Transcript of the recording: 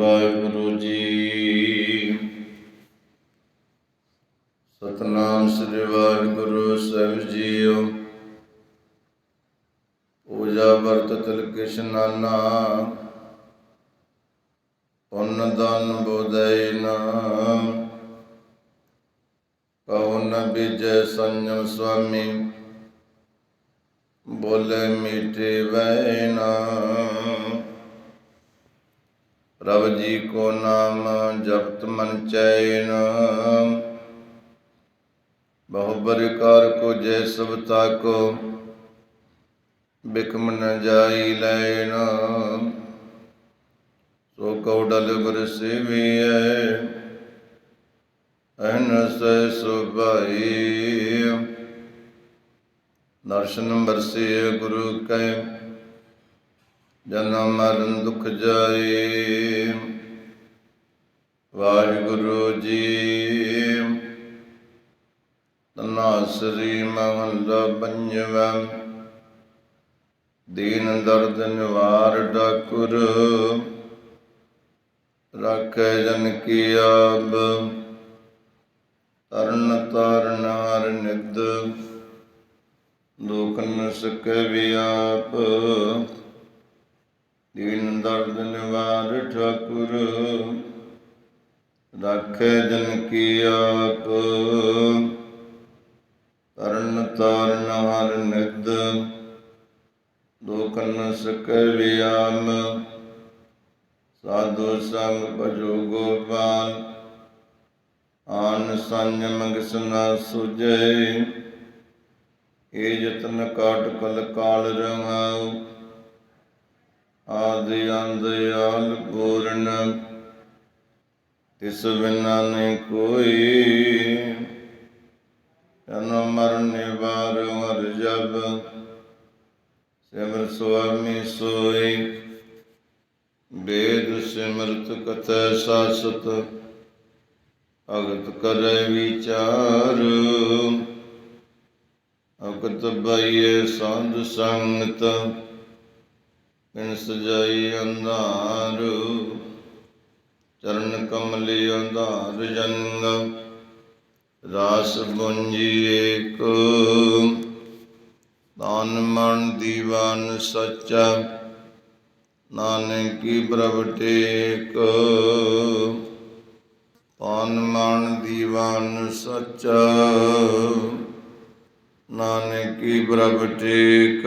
ਵਾਹਿਗੁਰੂ ਜੀ। ਸਤਨਾਮ ਸ੍ਰੀ ਵਾਹਿਗੁਰੂ ਸਾਹਿਬ ਜੀਓ। ਪੂਜਾ ਵਰਤ ਤਿਲਕ ਇਸ਼ਨਾਨਾ ਪੁੰਨ ਦਨ ਬੋਧੈ ਨਾਮ ਪਵਨ ਵਿਜੈ ਸੰਜਮ ਸੁਆਮੀ। ਬੋਲੇ ਮੀਠੇ ਵੈਨਾ ਪ੍ਰਭ ਜੀ ਕੋ ਨਾਮ ਜਪਤ ਮਨ ਚੈਨ। ਬਹੁ ਬਰਿਕਾਰ ਕੋ ਜੈ ਸਬਤਾ ਕੋ ਬਿਕਮ ਨ ਜਾਈ ਲੈਣ। ਸੋ ਕਉਡਲ ਗੁਰ ਸੇਵੀਐ ਅਹਨਸ ਸੁਭਾਈ ਦਰਸ਼ਨ ਬਰਸੇ ਗੁਰੂ ਕੈ ਜਨਮ ਮਰਨ ਦੁਖ ਜਾਏ, ਵਾਹਿਗੁਰੂ ਜੀ। ਤਨਾਸਰੀ ਮਹੱਲਾ ਪੰਜਵਾ, ਦੀਨ ਦਰਦ ਨਿਵਾਰ ਡਾਕੁਰ ਰੱਖੇ ਜਨ ਕੀ ਆਬ ਤਰਨ ਤਾਰਨ ਹਰ ਨਿਦ ਦੁਖ ਨ ਵਿਆਪ ਦੀਨ ਦਰਦ ਨਿਵਾਰ ਠਾਕੁਰ, ਰਾਖੇ ਜਨ ਕੀ ਆਪ। ਤਰਨ ਤਾਰਨ ਹਰ ਨਿਦ ਦੁਖ ਸਕੈ ਵਿਆਮ। ਸਾਧੂ ਸੰਗ ਭਜੋ ਗੋਪਾਲ, ਆਨ ਸੰਜਮ ਗਿਸਨਾ ਸੁਜੈ। ਏ ਜਤਨ ਕਾਟ ਕਲ ਕਾਲ ਰਹਾਉ। ਆਦਿ ਅੰਤ ਆਲ ਪੂਰਨ, ਤਿਸ ਬਿਨਾ ਨਹੀਂ ਕੋਈ। ਜਨਮ ਮਰਨ ਨਿਵਾਰ ਹਰ ਜਬ, ਸਿਮਰ ਸੁਆਮੀ ਸੋਈ। ਵੇਦ ਸਿਮਰਤ ਕਥੈ ਸਾਸਤ, ਭਗਤ ਕਰੈ ਵਿਚਾਰ। ਅਕਤ ਬਈਏ ਸੰਧ ਸੰਗਤ ਬਿਨ ਸਜਾਈ ਅੰਧਾਰ, ਚਰਨ ਕਮਲੀ ਅੰਧਾਰ ਜੰਗ, ਰਾਸ ਗੁੰਜੀ ਏਕ ਦਾਨ ਮਨ ਦੀਵਾਨ ਸੱਚਾ, ਨਾਨਕੀ ਪ੍ਰਭ ਟੇਕ, ਪਾਨ ਮਨ ਦੀਵਾਨ ਸੱਚਾ, ਨਾਨਕੀ ਪ੍ਰਭ ਟੇਕ।